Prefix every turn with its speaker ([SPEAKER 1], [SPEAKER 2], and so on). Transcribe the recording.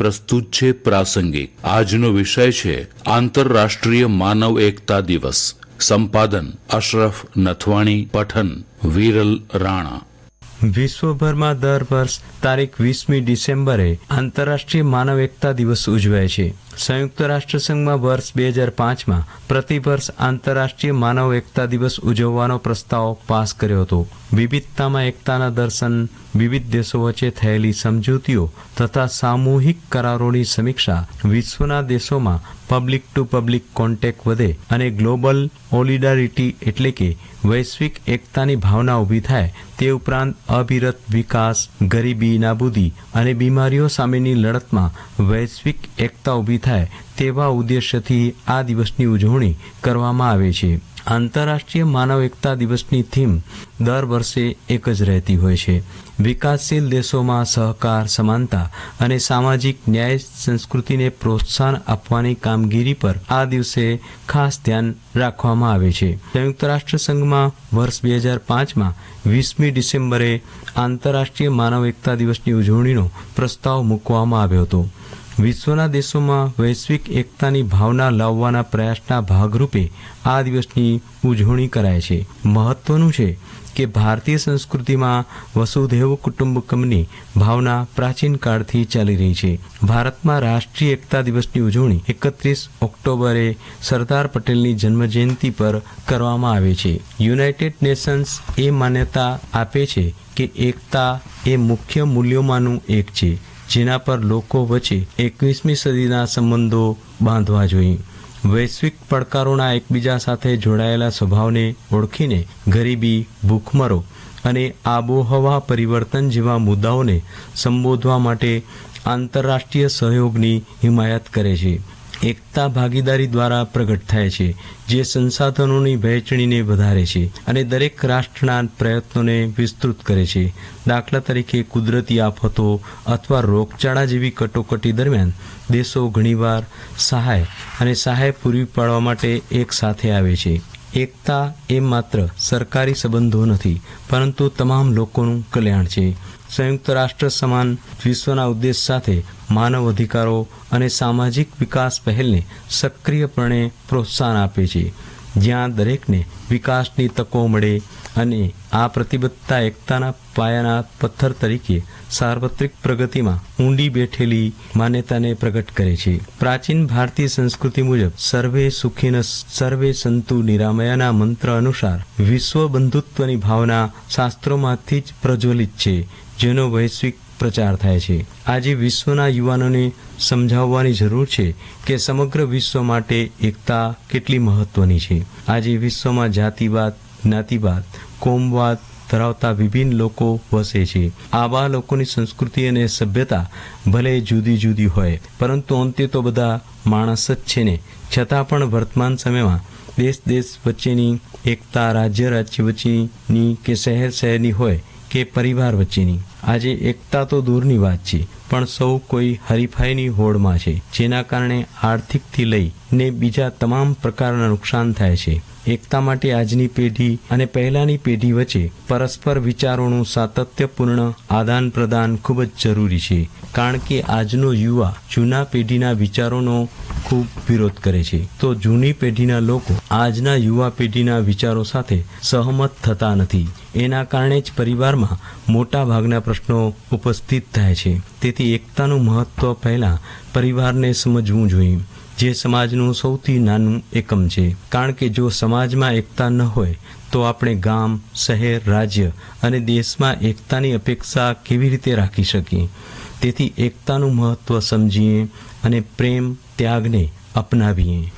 [SPEAKER 1] પ્રસ્તુત છે પ્રાસંગિક. આજનો વિષય છે આંતરરાષ્ટ્રીય માનવ એકતા દિવસ. સંપાદન અશરફ નથવાણી, પઠન, વિરલ રાણા.
[SPEAKER 2] વિશ્વભરમાં દર વર્ષ તારીખ વીસમી ડિસેમ્બરે આંતરરાષ્ટ્રીય માનવ એકતા દિવસ ઉજવાય છે. સંયુક્ત રાષ્ટ્રસંઘમાં વર્ષ બે હજાર પાંચમાં પ્રતિ વર્ષ આંતરરાષ્ટ્રીય માનવ એકતા દિવસ ઉજવવાનો પ્રસ્તાવ પાસ કર્યો હતો. વિવિધતામાં એકતાના દર્શન, વિવિધ દેશો વચ્ચે થયેલી સમજૂતીઓ તથા સામૂહિક કરારોની સમીક્ષા વિશ્વના દેશોમાં પબ્લિક ટુ પબ્લિક કોન્ટેક્ટ વધે અને ગ્લોબલ ઓલિડારિટી એટલે કે વૈશ્વિક એકતાની ભાવના ઊભી થાય તે ઉપરાંત અવિરત વિકાસ, ગરીબી, નાબૂદી અને બીમારીઓ સામેની લડતમાં વૈશ્વિક એકતા ઊભી થાય તેવા ઉદ્દેશ્યથી આ દિવસની ઉજવણી કરવામાં આવે છે. આંતરરાષ્ટ્રીય માનવ એકતા દિવસની થીમ દર વર્ષે એક જ રહેતી હોય છે. વિકાસશીલ દેશોમાં સહકાર, સમાનતા અને સામાજિક ન્યાય સંસ્કૃતિને પ્રોત્સાહન આપવાની કામગીરી પર આ દિવસે ખાસ ધ્યાન રાખવામાં આવે છે. સંયુક્ત રાષ્ટ્ર સંઘમાં વર્ષ બે હજાર પાંચમાં વીસમી ડિસેમ્બરે આંતરરાષ્ટ્રીય માનવ એકતા દિવસની ઉજવણીનો પ્રસ્તાવ મૂકવામાં આવ્યો હતો. વિશ્વના દેશોમાં વૈશ્વિક એકતાની ભાવના લાવવાના પ્રયાસના ભાગરૂપે આ દિવસની ઉજવણી કરાય છે. મહત્વનું છે કે ભારતીય સંસ્કૃતિમાં વસુધૈવ કુટુંબકમની ભાવના પ્રાચીન કાળથી ચાલી રહી છે. ભારતમાં રાષ્ટ્રીય એકતા દિવસની ઉજવણી એકત્રીસ ઓક્ટોબરે સરદાર પટેલની જન્મજયંતિ પર કરવામાં આવે છે. યુનાઇટેડ નેશન્સ એ માન્યતા આપે છે કે એકતા એ મુખ્ય મૂલ્યોમાંનું એક છે. જેના પર લોકો વચ્ચે એકવીસમી સદીના સંબંધો બાંધવા જોઈએ. વૈશ્વિક પડકારોના એકબીજા સાથે જોડાયેલા સ્વભાવને ઓળખીને ગરીબી, ભૂખમરો અને આબોહવા પરિવર્તન જેવા મુદ્દાઓને સંબોધવા માટે આંતરરાષ્ટ્રીય સહયોગની હિમાયત કરે છે. એકતા ભાગીદારી દ્વારા પ્રગટ થાય છે, જે સંસાધનોની વહેંચણીને વધારે છે અને દરેક રાષ્ટ્રના પ્રયત્નોને વિસ્તૃત કરે છે. દાખલા તરીકે, કુદરતી આફતો અથવા રોગચાળા જેવી કટોકટી દરમિયાન દેશો ઘણીવાર સહાય અને સહાય પૂરી પાડવા માટે એક સાથે આવે છે. એકતા એ માત્ર સરકારી સંબંધો નથી, પરંતુ તમામ લોકોનું કલ્યાણ છે. સંયુક્ત રાષ્ટ્ર સમાન વિશ્વના ઉદ્દેશ સાથે માનવ અધિકારો અને સામાજિક વિકાસ પહેલને સક્રિયપણે પ્રોત્સાહન આપે છે. જ્યાં દરેકને વિકાસની તકો મળે અને આ પ્રતિબદ્ધતા એકતાના પાયાના પથ્થર તરીકે સાર્વત્રિક પ્રગતિમાં ઊંડી બેઠેલી માન્યતાને પ્રગટ કરે છે. પ્રાચીન ભારતીય સંસ્કૃતિ મુજબ સર્વે સુખીન સર્વે સંતુ નિરામયાના મંત્ર અનુસાર વિશ્વ બંધુત્વની ભાવના શાસ્ત્રોમાંથી જ પ્રજ્વલિત છે, જેનો વૈશ્વિક પ્રચાર થાય છે. આજે વિશ્વના યુવાનોને સમજાવવાની જરૂર છે કે સમગ્ર વિશ્વ માટે એકતા કેટલી મહત્વની છે. આજે વિશ્વમાં જાતિવાદ, જ્ઞાતિવાદ કોમવાદ ધરાવતા વિભિન્ન લોકો વસે છે. આવા લોકોની સંસ્કૃતિ અને સભ્યતા ભલે જુદી જુદી હોય, પરંતુ અંતે તો બધા માણસ જ છે ને. છતાં પણ વર્તમાન સમયમાં દેશ દેશ વચ્ચેની એકતા, રાજ્ય રાજ્ય વચ્ચેની કે શહેર શહેરની હોય કે પરિવાર વચ્ચેની. આજે એકતા તો દૂરની વાત છે, પણ સૌ કોઈ હરીફાઈની હોડમાં છે, જેના કારણે આર્થિકથી લઈ ને બીજા તમામ પ્રકારના નુકસાન થાય છે. એકતા માટે આજની પેઢી અને પહેલાની પેઢી વચ્ચે પરસ્પર વિચારોનું સાતત્યપૂર્ણ આદાન પ્રદાન ખૂબ જ જરૂરી છે. કારણ કે આજનો યુવા જૂના પેઢીના વિચારોનો ખૂબ વિરોધ કરે છે. તો જૂની પેઢીના લોકો આજના યુવા પેઢીના વિચારો સાથે સહમત થતા નથી. એના કારણે જ પરિવારમાં મોટા ભાગના પ્રશ્નો ઉપસ્થિત થાય છે. તેથી એકતાનું મહત્વ પહેલા પરિવારને સમજવું જોઈએ. જે સમાજનું સૌથી નાનું એકમ છે. કારણ કે જો સમાજમાં એકતા ન હોય, તો આપણે ગામ, શહેર, રાજ્ય અને દેશમાં એકતાની અપેક્ષા કેવી રીતે રાખી શકીએ? તેથી એકતાનું મહત્વ સમજીએ અને પ્રેમ ત્યાગને અપનાવીએ.